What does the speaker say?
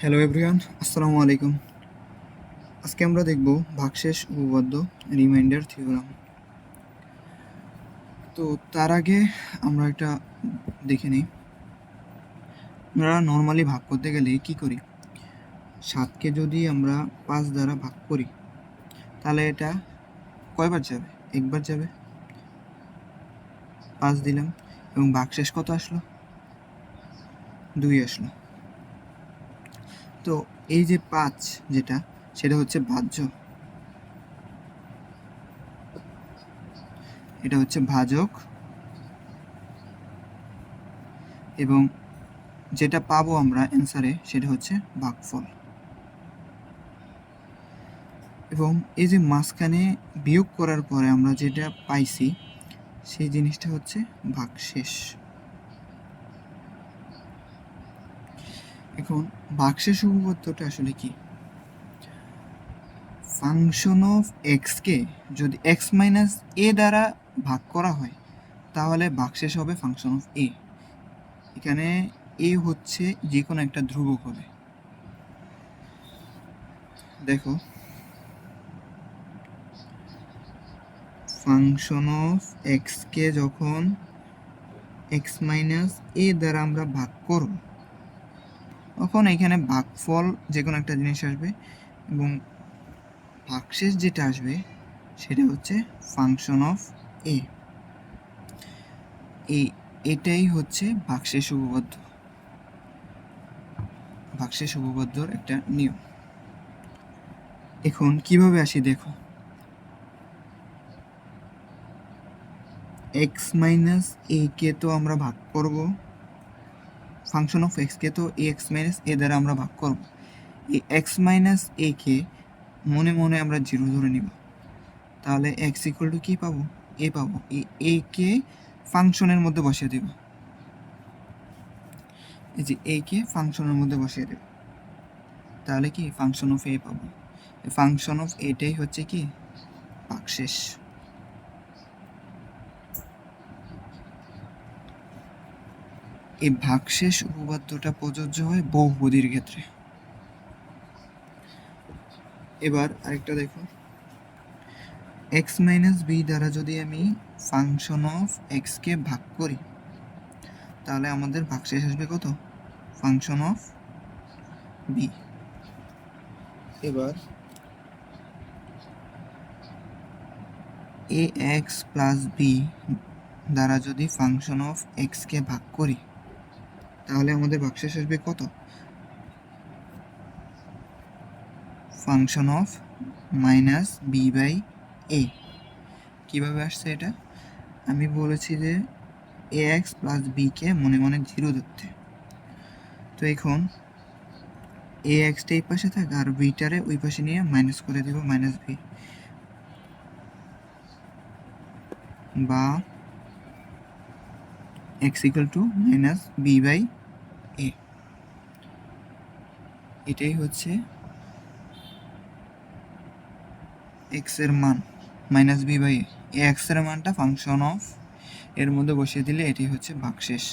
Hello everyone আসসালামু আলাইকুম। আজকে আমরা দেখব ভাগশেষ উপপাদ্য রিমাইন্ডার থিওরাম তো তার আগে আমরা একটা দেখে নিই। আমরা নর্মালি ভাগ করতে গেলে কি করি? সাতকে যদি আমরা পাঁচ দ্বারা ভাগ করি, তাহলে এটা কয়বার যাবে? একবার যাবে। পাঁচ দিলাম, এবং ভাগশেষ কত আসলো? দুই আসলো। তো এই যে পাঁচ যেটা, সেটা হচ্ছে ভাজ্য। এটা হচ্ছে ভাজক। এবং যেটা পাবো আমরা অ্যান্সারে সেটা হচ্ছে ভাগফল এবং এই যে মাঝখানে বিয়োগ করার পরে আমরা যেটা পাইছি, সেই জিনিসটা হচ্ছে ভাগশেষ। এখন ভাগশেষ উপপাদ্যটা আসলে কি? ফাংশন অফ এক্সকে যদি এক্স মাইনাস এ দ্বারা ভাগ করা হয়, তাহলে ভাগশেষ হবে ফাংশন অফ এ এখানে এ হচ্ছে যে কোনো একটা ধ্রুবক হবে। দেখো। ফাংশন অফ এক্সকে যখন এক্স মাইনাস এ দ্বারা আমরা ভাগ করব তখন এখানে ভাগফল যে কোনো একটা জিনিস আসবে এবং ভাগশেষ যেটা আসবে সেটা হচ্ছে ফাংশন অফ এ এই এটাই হচ্ছে ভাগশেষ উপপাদ্য। ভাগশেষ উপপাদ্যর একটা নিয়ম। এখন কীভাবে আসি দেখো। এক্স মাইনাস এ কে তো আমরা ভাগ করব। ফাংশন অফ এক্সকে তো এ এক্স মাইনাস এ দ্বারা আমরা ভাগ করব। এই এক্স মাইনাস এ কে মনে মনে আমরা জিরো ধরে নিব। তাহলে এক্স ইকুয়াল টু কী পাবো? এ পাবো। এই এ কে ফাংশনের মধ্যে বসিয়ে দেব। এই যে এ কে ফাংশনের মধ্যে বসিয়ে দেব। তাহলে কি? ফাংশন অফ এ পাবো। ফাংশন অফ এটাই হচ্ছে কি? ভাগশেষ এই ভাগশেষ উপপাদ্যটা প্রযোজ্য হয় বহুপদীর ক্ষেত্রে। এবার আরেকটা দেখো। এক্স মাইনাস বি দ্বারা যদি আমি ফাংশন অফ এক্সকে ভাগ করি, তাহলে আমাদের ভাগশেষ আসবে কত? ফাংশন অফ বি এবার এ এক্স প্লাস বি দ্বারা যদি ফাংশন অফ এক্সকে ভাগ করি তাহলে আমাদের ভাগশেষ আসবে কত? Function of minus B by A কীভাবে আসছে এটা? আমি বলেছি যে এ এক্স প্লাস বিকে মনে মনে জিরো ধরতে। তো এখন এ এক্সটা এই পাশে থাকে আর বিটারে ওই পাশে নিয়ে মাইনাস করে দেব মাইনাস বি বা X equal to minus B by A এটাই হচ্ছে এক্সের মান মাইনাস বি বাই এ এক্সের মানটা ফাংশন অফ এর মধ্যে বসিয়ে দিলে এটি হচ্ছে ভাগশেষ